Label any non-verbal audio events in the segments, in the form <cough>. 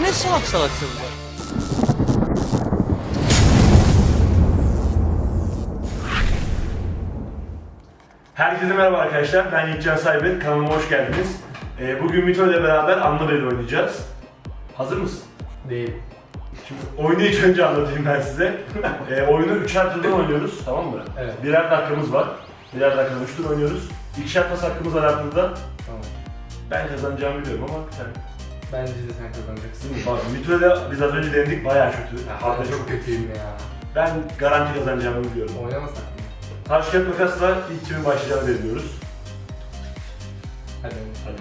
Ne salak salak sorular. Herkese merhaba arkadaşlar. Ben Yiğitcan Saybet. Kanalıma hoş geldiniz. Ee, bugün Mito ile beraber Anlı oynayacağız. Hazır mısın? Değil. Şimdi oyunu ilk önce anlatayım ben size. ee, oyunu üçer turdan oynuyoruz, tamam mı? Evet. Birer dakikamız var. Birer dakikada üç tur oynuyoruz. İkişer pas hakkımız var turda. Tamam. Ben kazanacağımı biliyorum ama sen... Bence de sen kazanacaksın. Bak Mito ile biz az önce denedik bayağı kötü. Ya, ben çok kötüyüm ya. Ben garanti kazanacağımı biliyorum. Oynamasak mı? Taş kağıt makasla ilk kimin başlayacağını belirliyoruz. Hadi. Hadi.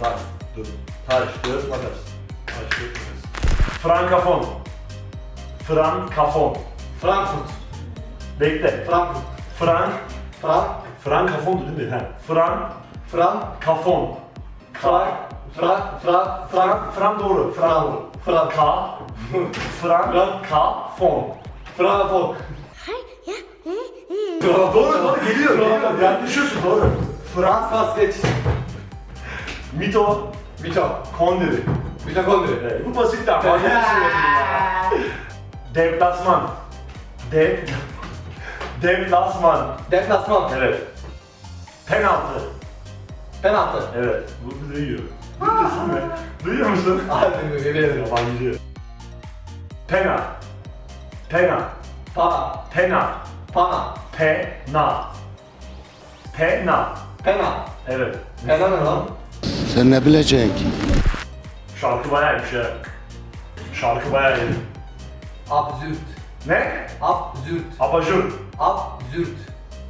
Taş, dur. Taş, kağıt, makas. Taş, kağıt, makas. Frankafon. Frankafon. Frankfurt. Bekle. Frankfurt. Frank. Frank. Frankafondu değil mi? Frankafon. Frank. Frank. Frank. Frank. Frank. Frank, Frank doğru. Frank Frank. doğru. Frank. Ka. <laughs> Frankafon. Frankfurt. Doğru doğru geliyor. geliyor. Yanlışıyorsun doğru. Frank. Franz Vasquez. Mito. Vito. Kondiri. Vito Kondri. Evet, bu basit ama. Hadi bir şey yapayım ya. Deplasman. Dep... Deplasman. Deplasman. Evet. Penaltı. Penaltı. Evet. Bu duyuyor. Duyuyorsun mu? Duyuyor musun? <laughs> Hadi mi? Veriyorum. Yabancı. Pena. Pena. Pana. Pena. Pana. Pena. Pena. Pena. Evet. Pena ne lan? Sen ne bileceksin ki? Şarkı bayağıymış ya. Şarkı bayağı iyi. Absürt. Ne? Absürt. Abajur. Absürt.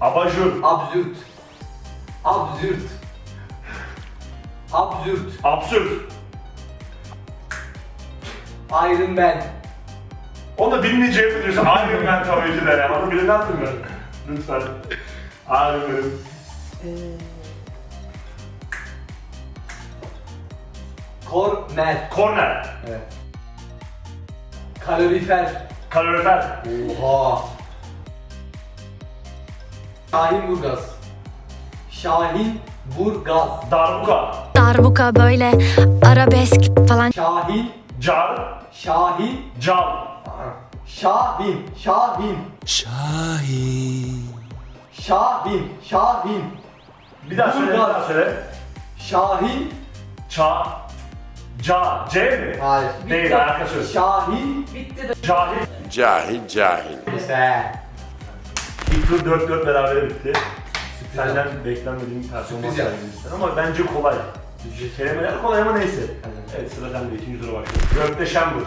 Abajur. Absürt. Absürt. Absürt. Absürt. Iron Man. Onu da bilmeyeceğimi biliyorsun. Iron Man tabii ki de ya. Onu bilemez mi? Lütfen. Iron Man. Korner. Korner. Evet. Kalorifer. Kalorifer. Oha. Şahin Burgaz. Şahin Burgaz. Darbuka. Darbuka böyle arabesk falan Şahin. Car. Şahin. Cal. Şahin. Şahin. Şahin. Şahin. Şahin. Bir daha söyle, bir daha söyle. Şahin. Ça. Ca. C mi? Hayır. Değil, alakası yok. Şahin. Bitti de. Cahil. Cahil cahil. İşte. İlk tur 4-4 berabere bitti. Senden yaptım. beklenmediğin bir performans Sürpriz ama bence kolay. Kelimeler kolay ama neyse. Evet sıra sende ikinci tura başlıyor. Gökte Şambur.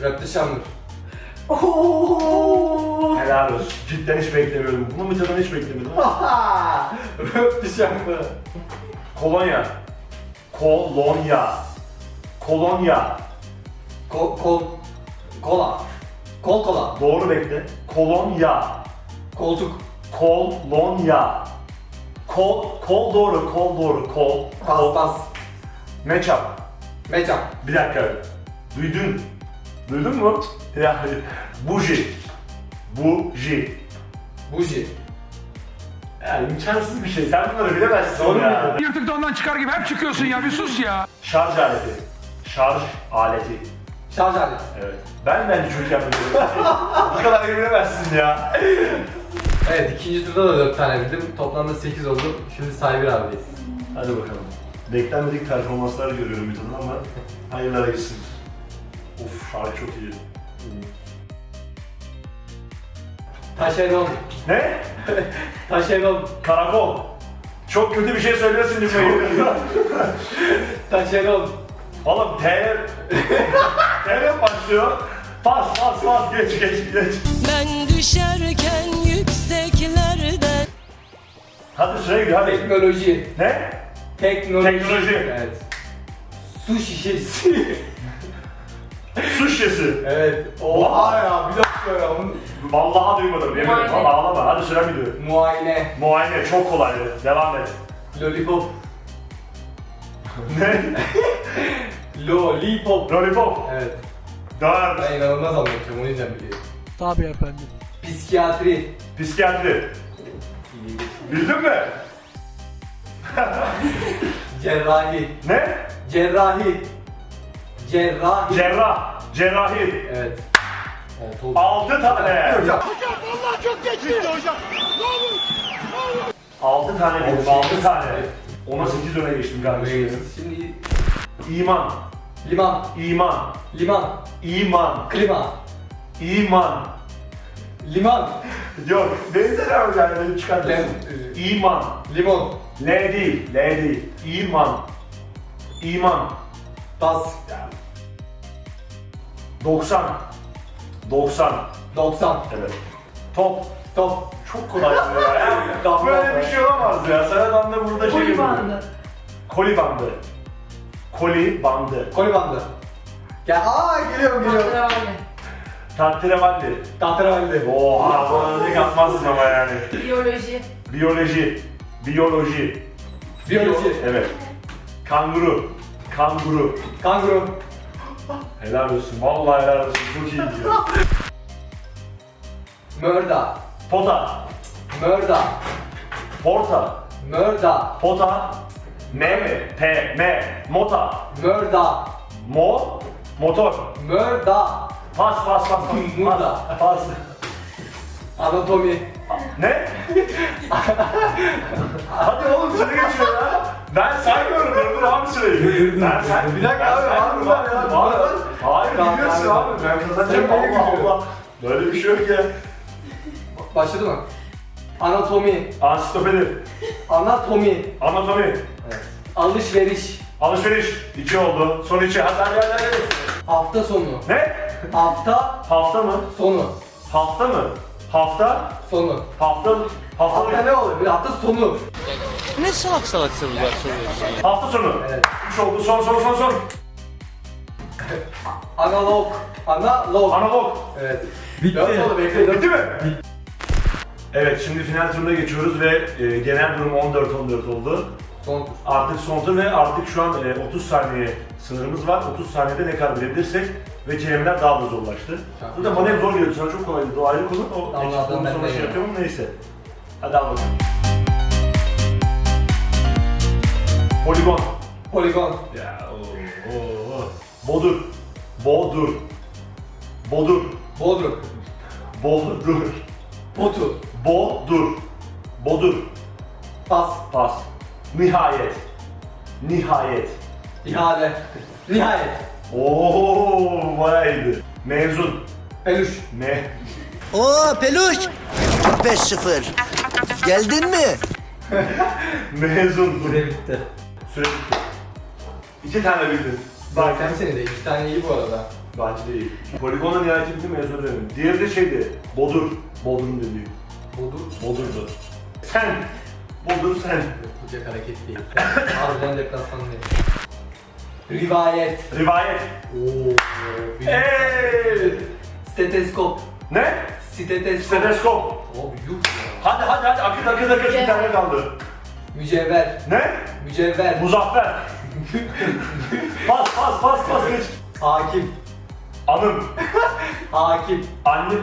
Röpte Şamur. Helal olsun. <laughs> Cidden hiç beklemiyordum. Bunu Mithat'tan hiç beklemiyordum. Röpte Şamur. Kolonya. Kolonya. Kolonya. Kol, kol, kola. Kol kola. Doğru bekle. Kolonya. Koltuk. Kolonya. Kol, kol doğru, kol doğru, kol. Kol. Paspas. Matchup. Mecan. Bir dakika. Duydun. Duydun mu? Ya, buji. Buji. Buji. Yani imkansız bir şey. Sen bunları bilemezsin Doğru ya. Yırtık da ondan çıkar gibi hep çıkıyorsun ya bir sus ya. Şarj aleti. Şarj aleti. Şarj aleti. Evet. Ben bence çok yapıyorum. Bu kadar bilemezsin ya. Evet ikinci turda da 4 tane bildim. Toplamda 8 oldu. Şimdi Saybir abideyiz. Hadi bakalım. Beklenmedik performanslar görüyorum bir tane ama hayırlara gitsin. Of şarkı çok iyi. Taşeron. Ne? <laughs> Taşeron. Karakol. Çok kötü bir şey söylüyorsun cümleyi. <laughs> Taşeron. Oğlum T... T başlıyor. Pas pas pas geç geç geç. Ben düşerken yükseklerden Hadi süre gidiyor hadi. Teknoloji. Ne? Teknoloji. Teknoloji. Evet. Su şişesi. <laughs> Su şişesi. evet. Oha ya bir dakika ya. Vallahi duymadım. Yemin ederim. Muayene. Valla ağlama. Hadi süre gidiyor. Muayene. Muayene çok kolaydı. Devam et. Lollipop. Ne? <laughs> Lollipop. Lollipop. Evet. Dört. Ben inanılmaz anlatıyorum o yüzden biliyorum. Tabii efendim. Psikiyatri. Psikiyatri. Bildin mi? <laughs> Cerrahi. Ne? Cerrahi. Cerrahi. Cerrah. Cerrahi. Evet. Altı oldu. 6 tane. Hocam. 6 tane bildim. 6 tane. Ona 8 öne geçtim kardeşim. Şimdi İman. Liman, İman. liman, İman. klima, İman. liman, Yok. De ne yani beni çıkartırsın. Lem- İman. limon, L değil. L değil. İman. İman. bas, 90. 90. 90, Evet. Top. top, Çok kolay bu ya. <laughs> Böyle bir şey olamaz ya. Sana da burada şey Koli bandı. Koli bandı. Koli bandı. koli bandı. Gel, aa geliyorum geliyorum. Tahterevalli. Tahterevalli. Tahterevalli. Oha bana ne yapmazsın ama yani. Biyoloji. Biyoloji. Biyoloji. Biyoloji, Evet. Kanguru. Kanguru. kanguru, Helal olsun. Vallahi helal olsun. Çok iyi gidiyor. mörda, Pota. mörda, Porta. mörda, Pota. M? P. M. Mota. mörda, Mo. Motor. mörda, Pas pas pas pas. <laughs> Murda. Pas. pas. anatomi, Ne? Hadi oğlum süre geçiyor ya. Ben saymıyorum dur abi süreyi. Ben say. Bir dakika abi, abi saymıyorum. var ya, Var, var. var. Hayır Tamam, biliyorsun abi. abi. Ben kazanacağım Sen beni Allah. Allah. Böyle bir şey yok ya. başladı mı? Anatomi, Ansiklopedi. anatomi, Anatomi. Alışveriş, Alışveriş. İki oldu. Son iki. Hadi hadi hadi. hadi. hafta sonu, Ne? hafta Hafta mı? sonu, Hafta mı? Hafta? sonu. Hafta? Hafta Hafta ne oluyor? Bir hafta sonu. Ne salak salak sorular soruyorsun ya? Hafta sonu. Evet. Üç oldu. Son son son son. <laughs> Analog, analog. Analog. Evet. Bitti. Dört oldu bekle. dört. Bitti mi? Evet şimdi final turuna geçiyoruz ve e, genel durum 14-14 oldu. Son tur. Artık son tur ve artık şu an e, 30 saniye sınırımız var. 30 saniyede ne kadar bilebilirsek ve kelimeler daha da zorlaştı. Tamam. Zaten bana hep zor geliyordu sana çok kolaydı. O ayrı konu. O Anladım, eksik konu ben sonra de şey ya. yapıyorum neyse. Hadi al bakalım. Poligon. Poligon. Ya o o. Bodur. Bodur. Bodur. Bodrum. Bodur. Botu. Bodur. Bodur. Pas. Pas. Nihayet. Nihayet. İhale. Nihayet. Oo, bayağı iyiydi. Mezun. Peluş. Me. Oo Peluş. 5-0. Geldin mi? <laughs> Mezun. Süre bitti. Süre bitti. İki tane bildin. Bak. Hem seni de iki tane iyi bu arada. Bence değil. Poligonla nihayet bildim mezun demedim. Diğeri de şeydi. Bodur. Bodur'un dediği. Bodur. Bodur'du. Sen. Bodur sen. Yapılacak hareket değil. Harbiden deplasman değil. Rivayet. Rivayet. Oo. Eee. Steteskop. Ne? Steteskop. Stetoskop. Abi yuh ya. Hadi hadi hadi akıt akıt akıt bir tane kaldı. Mücevher. Ne? Mücevher. Muzaffer. <laughs> pas pas pas pas geç. Hakim. Anım. <laughs> Hakim. Anne.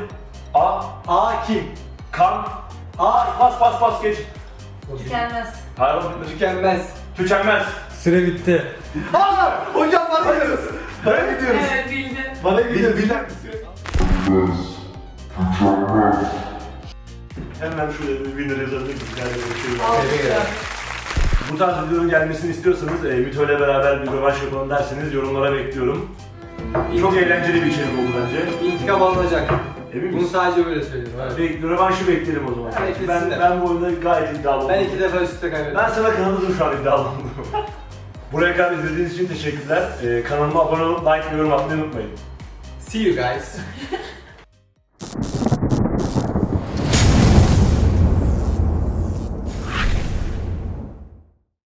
A. Hakim. Kan. Pas pas pas geç. Tükenmez. Hayır bitmedi. Tükenmez. Tükenmez. Süre bitti. Aa! Hocam bana gidiyoruz. Nereye gidiyoruz? Evet bildin. Bana gidiyoruz. Bil, Hemen şuraya bir winner yazabilir miyiz? Yani bir şey var. Bu tarz videonun gelmesini istiyorsanız e, ile beraber bir rövanş yapalım derseniz yorumlara bekliyorum. Çok eğlenceli bir içerik oldu bence. İntikam alınacak. Emin Bunu misin? sadece böyle söylüyorum. Evet. Be- rövanşı bekleyelim o zaman. Evet, ben, kesinlikle. ben bu oyunda gayet iddialı oldum. Ben iki defa üst üste kaybettim. Ben sana kanıtladım şu an iddialı oldum. <laughs> Buraya kadar izlediğiniz için teşekkürler. Ee, kanalıma abone olup like ve yorum atmayı unutmayın. See you guys. <laughs>